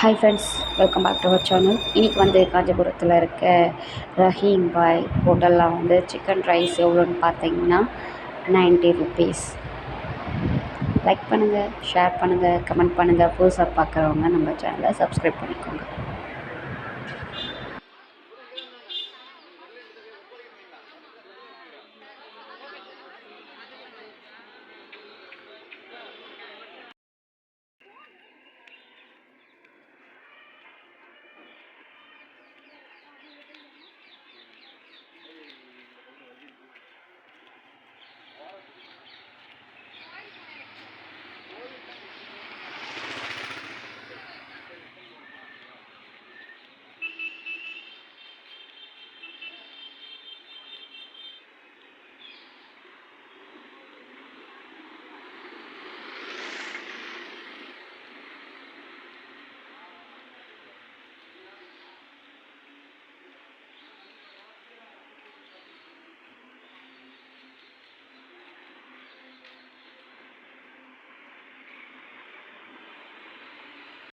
Hi friends welcome back to our channel இன்றைக்கி வந்து காஞ்சிபுரத்தில் இருக்க ரஹீம் பாய் ஹோட்டலில் வந்து சிக்கன் ரைஸ் எவ்வளோன்னு பார்த்தீங்கன்னா நைன்ட்டி ருபீஸ் லைக் பண்ணுங்கள் ஷேர் பண்ணுங்கள் கமெண்ட் பண்ணுங்கள் புதுசாக பார்க்குறவங்க நம்ம சேனலை சப்ஸ்கிரைப் பண்ணிக்கோங்க.